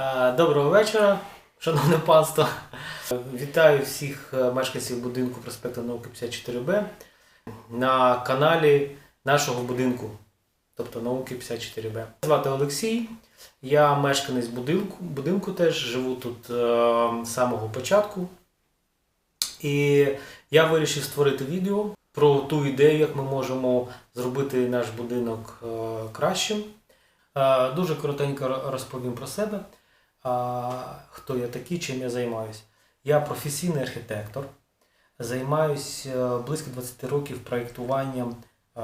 Е, Доброго вечора, шановне панство. Вітаю всіх е, мешканців будинку проспекту Науки 54Б на каналі нашого будинку, тобто Науки 54Б. Звати Олексій, я мешканець будинку, будинку теж живу тут е, з самого початку. І я вирішив створити відео про ту ідею, як ми можемо зробити наш будинок кращим. Дуже коротенько розповім про себе. Хто я такий, чим я займаюся. Я професійний архітектор, займаюся близько 20 років проєктуванням е,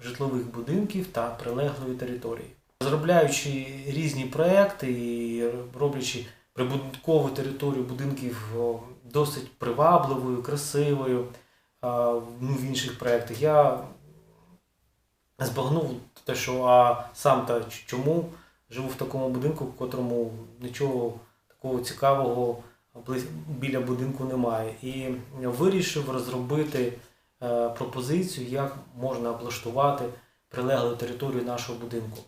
житлових будинків та прилеглої території. Розробляючи різні проекти і роблячи прибудинкову територію будинків досить привабливою, красивою, ну, в інших проєктах, я збагнув те, що а сам та чому живу в такому будинку, в котрому нічого такого цікавого біля будинку немає. І вирішив розробити е, пропозицію, як можна облаштувати прилеглу територію нашого будинку.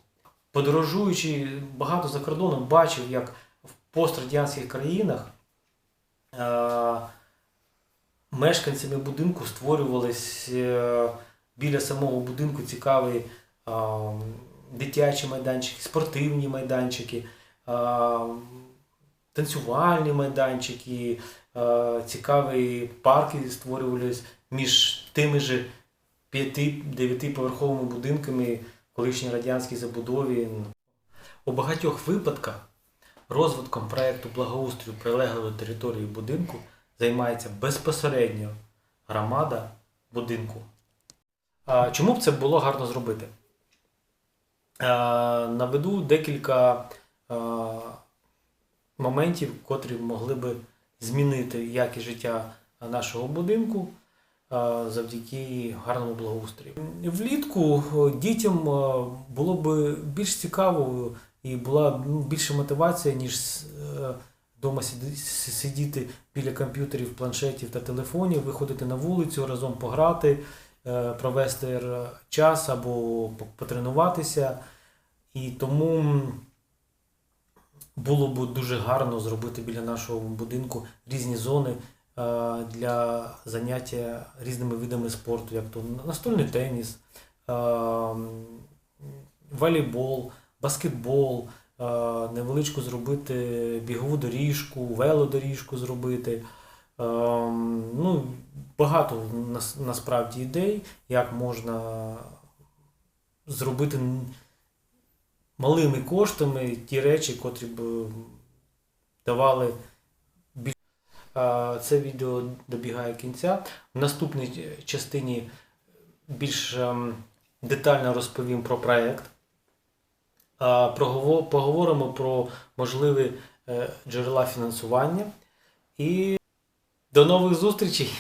Подорожуючи багато за кордоном, бачив, як в пострадянських країнах е, мешканцями будинку створювались е, біля самого будинку цікаві дитячі майданчики, спортивні майданчики, танцювальні майданчики, цікаві парки створювались між тими ж 5-9 поверховими будинками колишній радянській забудові. У багатьох випадках розвитком проєкту благоустрою прилеглої території будинку займається безпосередньо громада будинку. Чому б це було гарно зробити? Е, Наведу декілька е, моментів, котрі могли би змінити якість життя нашого будинку е, завдяки гарному благоустрою. Влітку дітям було б більш цікаво і була ну, мотивація, ніж вдома сидіти біля комп'ютерів, планшетів та телефонів, виходити на вулицю, разом пограти, провести час або потренуватися. І тому було б дуже гарно зробити біля нашого будинку різні зони е, для заняття різними видами спорту, як то настольний теніс, е, волейбол, баскетбол, е, невеличку зробити бігову доріжку, велодоріжку зробити. Е, Ну, багато насправді ідей, як можна зробити малими коштами ті речі, котрі б давали більш. Е, Це відео добігає кінця. В наступній частині більш ем, детально розповім про проект. Поговоримо про можливі е, джерела фінансування. І до нових зустрічей!